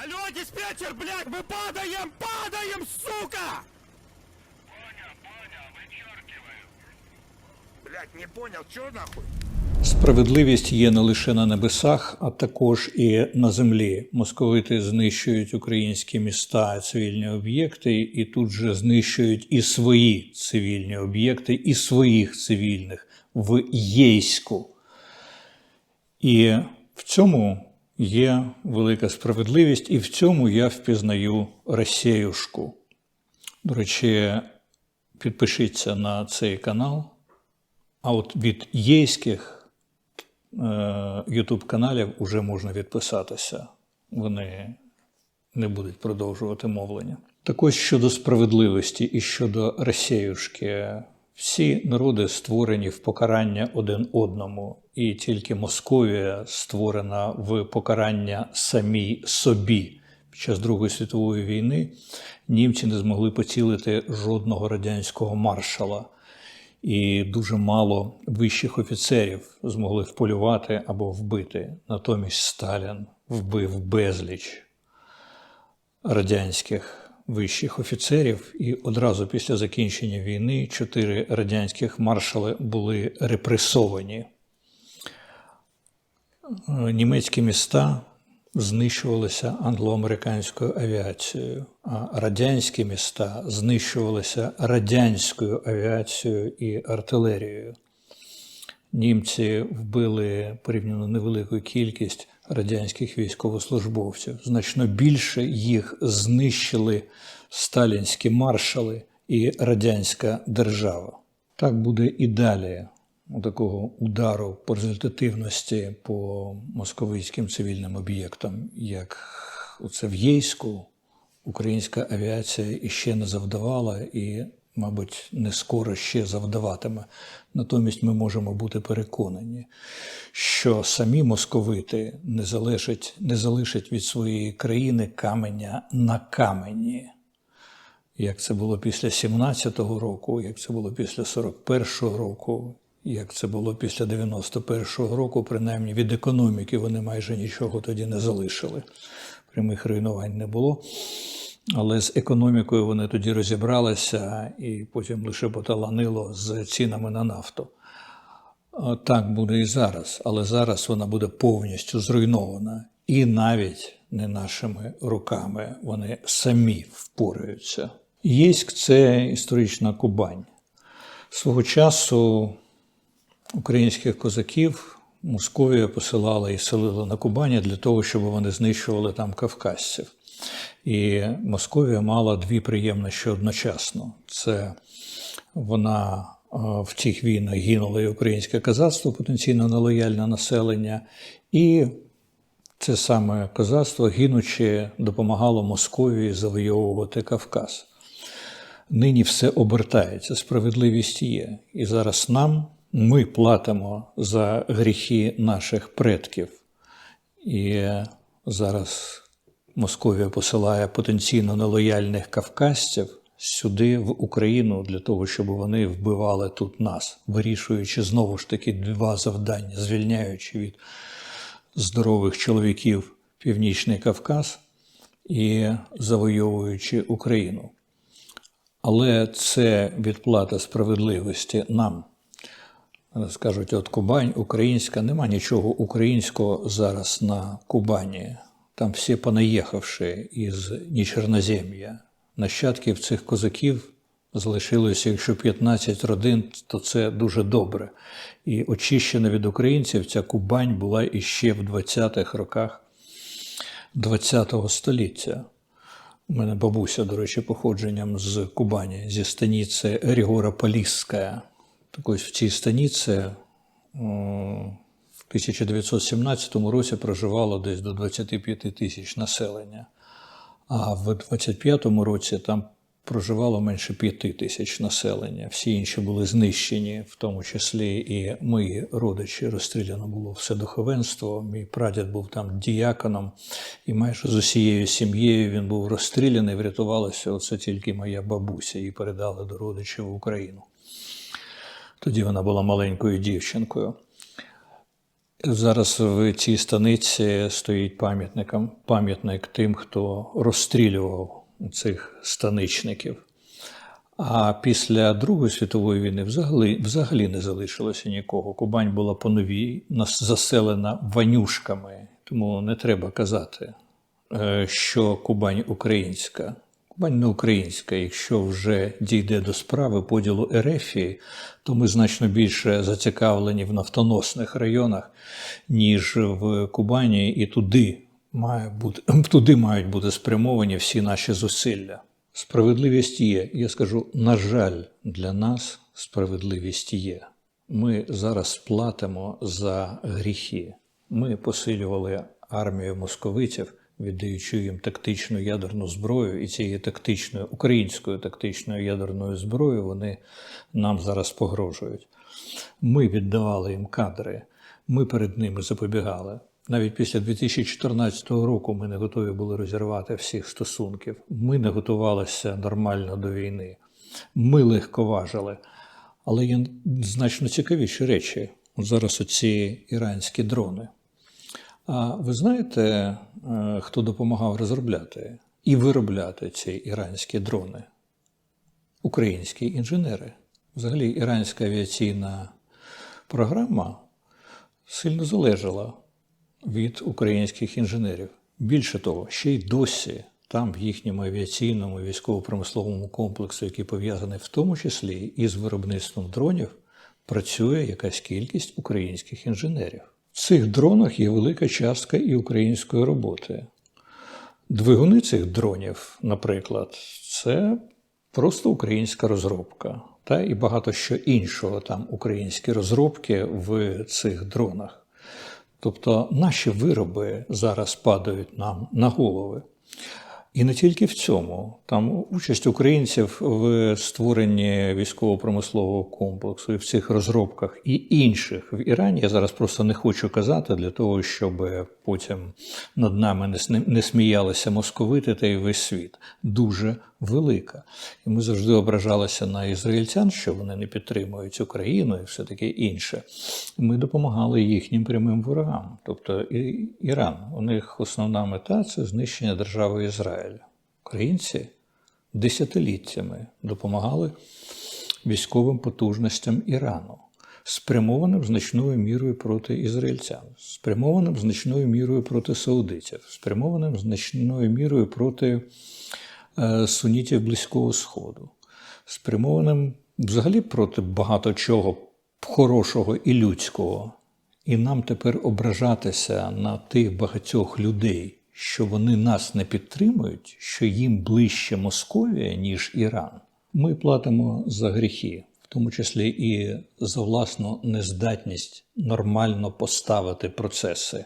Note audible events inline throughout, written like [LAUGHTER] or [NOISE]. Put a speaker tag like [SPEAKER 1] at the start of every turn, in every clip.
[SPEAKER 1] Алло, диспетчер, блядь, мы падаем, падаем, сука!
[SPEAKER 2] Понял, понял, вычеркиваю.
[SPEAKER 1] Блядь, не понял, чё нахуй?
[SPEAKER 3] Справедливість є не лише на небесах, а також і на землі. Московити знищують українські міста, цивільні об'єкти, і тут же знищують і свої цивільні об'єкти, і своїх цивільних в Єйську. І в цьому є велика справедливість, і в цьому я впізнаю Росіюшку. До речі, підпишіться на цей канал. А от від єйських Ютуб каналів вже можна відписатися. Вони не будуть продовжувати мовлення. Так ось щодо справедливості і щодо Росіюшки, всі народи створені в покарання один одному, і тільки Московія створена в покарання самій собі. Під час Другої світової війни німці не змогли поцілити жодного радянського маршала і дуже мало вищих офіцерів змогли вполювати або вбити. Натомість Сталін вбив безліч радянських вищих офіцерів, і одразу після закінчення війни чотири радянських маршали були репресовані. Е, Німецькі міста знищувалися англо-американською авіацією, а радянські міста знищувалися радянською авіацією і артилерією. Німці вбили порівняно невелику кількість радянських військовослужбовців. Значно більше їх знищили сталінські маршали і радянська держава. Так буде і далі у такого удару по результативності по московицьким цивільним об'єктам, як це в Єйську, українська авіація іще не завдавала і, мабуть, не скоро ще завдаватиме. Натомість ми можемо бути переконані, що самі московити не залишать, не залишать від своєї країни каменя на камені як це було після 17-го року, як це було після 41-го року, як це було після 91-го року, принаймні від економіки вони майже нічого тоді не залишили. Прямих руйнувань не було. Але з економікою вони тоді розібралися і потім лише поталанило з цінами на нафту. Так буде і зараз, але зараз вона буде повністю зруйнована. І навіть не нашими руками вони самі впораються. Єськ це історична Кубань. Свого часу українських козаків Московія посилала і селила на Кубані для того, щоб вони знищували там кавказців. І Московія мала дві приємності одночасно. Це вона е, в цих війнах гинуло і українське козацтво, потенційно нелояльне населення, і це саме козацтво, гинучи, допомагало Московії завойовувати Кавказ. Нині все обертається, справедливість є. І зараз нам ми платимо за гріхи наших предків. І зараз Московія посилає потенційно нелояльних кавказців сюди, в Україну, для того, щоб вони вбивали тут нас, вирішуючи знову ж таки два завдання, звільняючи від здорових чоловіків Північний Кавказ і завойовуючи Україну. Але це відплата справедливості нам. Скажуть, от Кубань українська, нема нічого українського зараз на Кубані. Там всі понаїхавши із Нічернозем'я. Нащадків цих козаків залишилося, якщо 15 родин, то це дуже добре. І очищена від українців ця Кубань була іще в 20-х роках ХХ століття. У мене бабуся, до речі, походженням з Кубані, зі станиці Григора Полісська. Так ось в цій станиці 1917 році проживало десь до 25 тисяч населення, а в 25 році там проживало менше 5 тисяч населення. Всі інші були знищені, в тому числі і мої родичі. Розстріляно було все духовенство. Мій прадід був там діяконом, і майже з усією сім'єю він був розстріляний. Врятувалася оце тільки моя бабуся. Її передали до родичів в Україну. Тоді вона була маленькою дівчинкою. Зараз в цій станиці стоїть пам'ятником, пам'ятник тим, хто розстрілював цих станичників. А після Другої світової війни взагалі, взагалі не залишилося нікого. Кубань була по новій заселена ванюшками, тому не треба казати, е, що Кубань українська. Кубань не українська. Якщо вже дійде до справи поділу Ерефії, то ми значно більше зацікавлені в нафтоносних районах, ніж в Кубані, і туди, має бути, [CLEARS THROAT] туди мають бути спрямовані всі наші зусилля. Справедливість є. Я скажу, на жаль, для нас справедливість є. Ми зараз платимо за гріхи. Ми посилювали армію московитів, віддаючи їм тактичну ядерну зброю, і цією тактичною українською тактичною ядерною зброєю вони нам зараз погрожують. Ми віддавали їм кадри, ми перед ними запобігали. Навіть після 2014 року ми не готові були розірвати всіх стосунків. Ми не готувалися нормально до війни. Ми легковажили. Але є значно цікавіші речі. Зараз оці іранські дрони. А ви знаєте, е, хто допомагав розробляти і виробляти ці іранські дрони? Українські інженери. Взагалі, іранська авіаційна програма сильно залежала від українських інженерів. Більше того, ще й досі там, в їхньому авіаційному військово-промисловому комплексу, який пов'язаний в тому числі із виробництвом дронів, працює якась кількість українських інженерів. В цих дронах є велика частка і української роботи. Двигуни цих дронів, наприклад, це просто українська розробка, та і багато що іншого там українські розробки в цих дронах. Тобто наші вироби зараз падають нам на голови. І не тільки в цьому. Там участь українців в створенні військово-промислового комплексу і в цих розробках і інших в Ірані. Я зараз просто не хочу казати для того, щоб потім над нами не сміялися московити та й весь світ. Дуже велика. І ми завжди ображалися на ізраїльтян, що вони не підтримують Україну і все таке інше. Ми допомагали їхнім прямим ворогам, тобто і Іран. У них основна мета це знищення держави Ізраїль. Українці десятиліттями допомагали військовим потужностям Ірану, спрямованим значною мірою проти ізраїльтян, спрямованим значною мірою проти саудитів, спрямованим значною мірою проти е, сунітів Близького Сходу, спрямованим взагалі проти багато чого хорошого і людського. І нам тепер ображатися на тих багатьох людей, що вони нас не підтримують, що їм ближче Московія, ніж Іран. Ми платимо за гріхи, в тому числі і за власну нездатність нормально поставити процеси.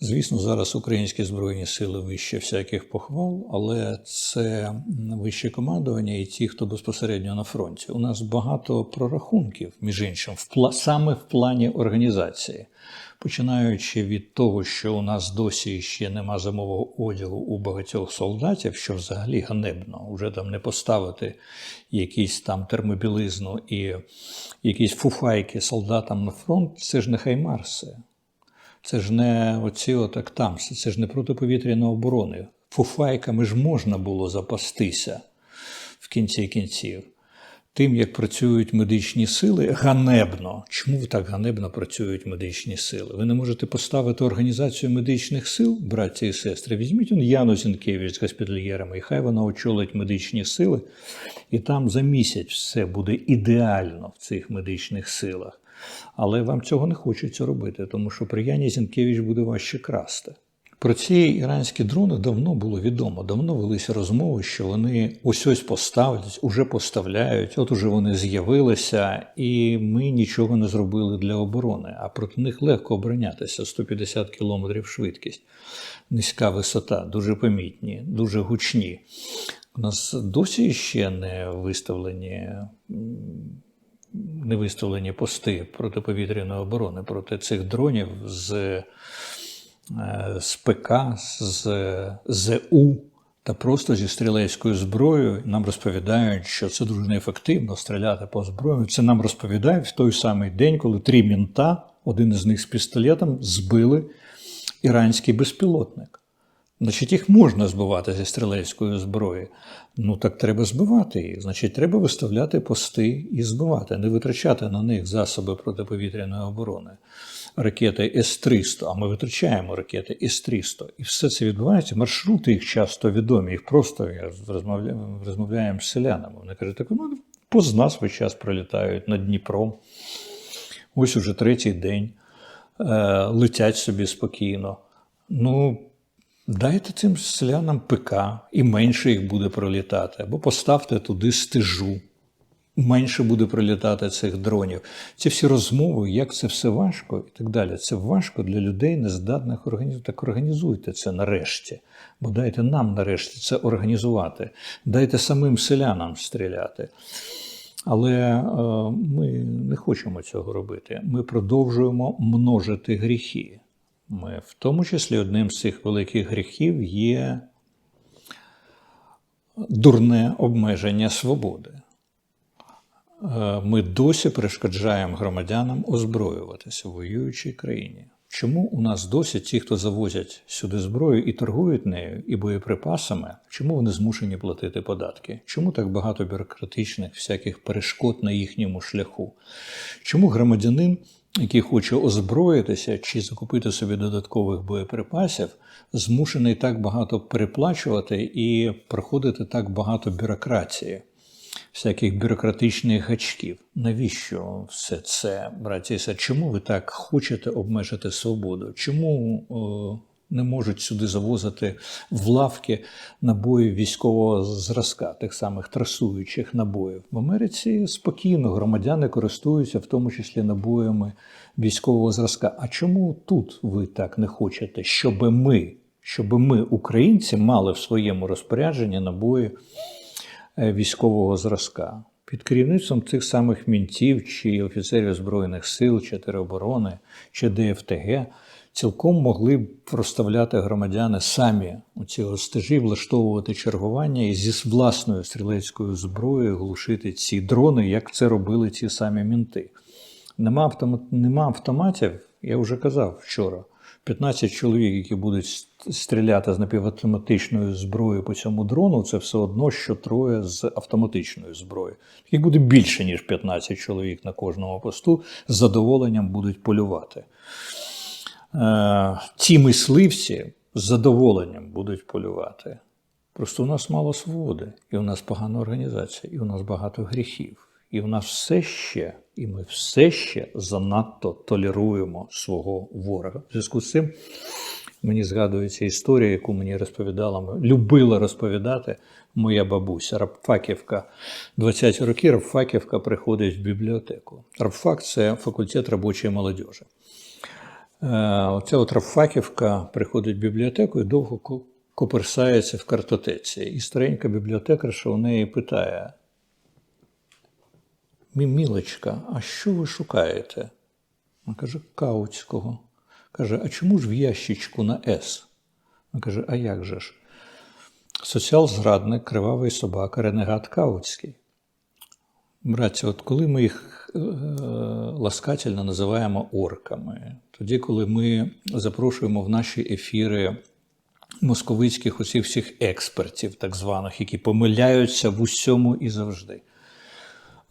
[SPEAKER 3] Звісно, зараз українські збройні сили вище всяких похвал, але це вище командування і ті, хто безпосередньо на фронті. У нас багато прорахунків, між іншим, в саме в плані організації. Починаючи від того, що у нас досі ще нема зимового одягу у багатьох солдатів, що взагалі ганебно, вже там не поставити якісь там термобілизну і якісь фуфайки солдатам на фронт, це ж не хаймарси. Це ж не оці отак там, це ж не протиповітряна оборони. Фуфайками ж можна було запастися в кінці кінців. Тим, як працюють медичні сили, ганебно. Чому так ганебно працюють медичні сили? Ви не можете поставити організацію медичних сил, братці і сестри. Візьміть он Яну Зінкевич з госпітальєрами, і хай вона очолить медичні сили, і там за місяць все буде ідеально в цих медичних силах. Але вам цього не хочеться робити, тому що при Яні Зінкевич буде важче красти. Про ці іранські дрони давно було відомо, давно велися розмови, що вони ось ось поставлять, уже поставляють, от уже вони з'явилися, і ми нічого не зробили для оборони. А проти них легко оборонятися 150 км швидкість, низька висота, дуже помітні, дуже гучні. У нас досі ще не виставлені не виставлені пости протиповітряної оборони проти цих дронів з, з ПК, з ЗУ та просто зі стрілецькою зброєю. Нам розповідають, що це дуже неефективно стріляти по зброї. Це нам розповідають в той самий день, коли три мінта один із них з пістолетом збили іранський безпілотник. Значить, їх можна збивати зі стрілецької зброї. Ну так треба збивати їх. Значить, треба виставляти пости і збивати, не витрачати на них засоби протиповітряної оборони. Ракети С-300, а ми витрачаємо ракети С-300. І все це відбувається. Маршрути їх часто відомі. Їх просто я розмовляю, розмовляємо з селянами. Вони кажуть, так ну поз нас весь час прилітають над Дніпром. Ось уже третій день е, летять собі спокійно. Ну, дайте цим селянам ПК, і менше їх буде пролітати. Або поставте туди стежу. Менше буде прилітати цих дронів. Ці всі розмови, як це все важко і так далі. Це важко для людей, нездатних організувати. Так організуйте це нарешті. Бо дайте нам нарешті це організувати. Дайте самим селянам стріляти. Але е, ми не хочемо цього робити. Ми продовжуємо множити гріхи. Ми, в тому числі, одним з цих великих гріхів є дурне обмеження свободи. Е, Ми досі перешкоджаємо громадянам озброюватися в воюючій країні. Чому у нас досі ті, хто завозять сюди зброю і торгують нею, і боєприпасами, чому вони змушені платити податки? Чому так багато бюрократичних всяких перешкод на їхньому шляху? Чому громадянин, який хоче озброїтися чи закупити собі додаткових боєприпасів, змушений так багато переплачувати і проходити так багато бюрократії? Всяких бюрократичних гачків. Навіщо все це, браті і сестри? Чому ви так хочете обмежити свободу? Чому не можуть сюди завозити в лавки набої військового зразка, тих самих трасуючих набоїв? В Америці спокійно громадяни користуються, в тому числі набоями військового зразка. А чому тут ви так не хочете, щоб ми, щоб ми, українці, мали в своєму розпорядженні набої? Е, військового зразка. Під керівництвом цих самих мінтів чи офіцерів Збройних сил, чи тероборони, чи ДФТГ цілком могли б розставляти громадяни самі у ці стежі, влаштовувати чергування і зі власною стрілецькою зброєю глушити ці дрони, як це робили ці самі мінти. Нема, автомат, нема автоматів, я вже казав вчора. 15 чоловік, які будуть стріляти з напівавтоматичною зброєю по цьому дрону, це все одно, що троє з автоматичною зброєю. Їх буде більше, ніж 15 чоловік на кожному посту, з задоволенням будуть полювати. Е, ті мисливці з задоволенням будуть полювати. Просто у нас мало свободи, і у нас погана організація, і у нас багато гріхів. І у нас все ще, і ми все ще занадто толеруємо свого ворога. В зв'язку з цим мені згадується історія, яку мені розповідала, любила розповідати моя бабуся. Рабфаківка. 20 років Рабфаківка приходить в бібліотеку. Рабфак це факультет робочої молодіжі. Е, Оця от Рабфаківка приходить в бібліотеку і довго ко- коперсається в картотеці. І старенька бібліотекарша у неї питає: «Мі- Мілочка, а що ви шукаєте? Вона каже, Каутського. Каже, а чому ж в ящичку на С? Вона каже, а як же ж? Соціал-зрадник, кривавий собака, ренегат Каутський. Братці, от коли ми їх е, ласкательно називаємо орками, тоді, коли ми запрошуємо в наші ефіри московицьких оцих всіх експертів, так званих, які помиляються в усьому і завжди.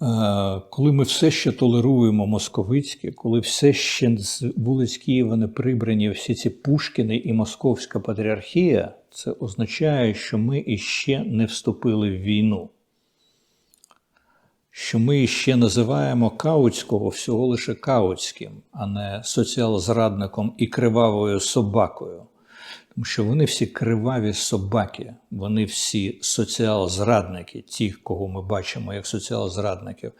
[SPEAKER 3] Е, Коли ми все ще толеруємо московицьке, коли все ще з вулиць Києва не прибрані всі ці Пушкіни і Московська патріархія, це означає, що ми іще не вступили в війну що ми ще називаємо Каутського всього лише Каутським, а не соціал-зрадником і кривавою собакою. Тому що вони всі криваві собаки, вони всі соціал-зрадники, ті, кого ми бачимо як соціал-зрадників.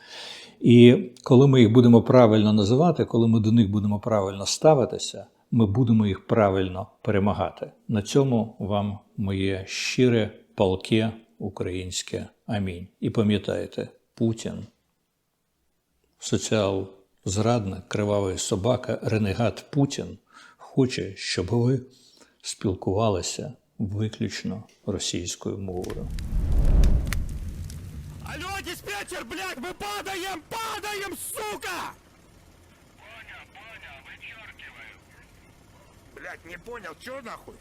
[SPEAKER 3] І коли ми їх будемо правильно називати, коли ми до них будемо правильно ставитися, ми будемо їх правильно перемагати. На цьому вам моє щире, палке українське амінь. І пам'ятайте, Путін, соціал-зрадник, кривавий собака, ренегат Путін хоче, щоб ви спілкувалися виключно російською мовою.
[SPEAKER 1] Алло, диспетчер, блядь, ми падаємо, падаємо, сука!
[SPEAKER 2] Понял, понял, вычеркиваю.
[SPEAKER 1] Блядь, не поняв чого нахуй?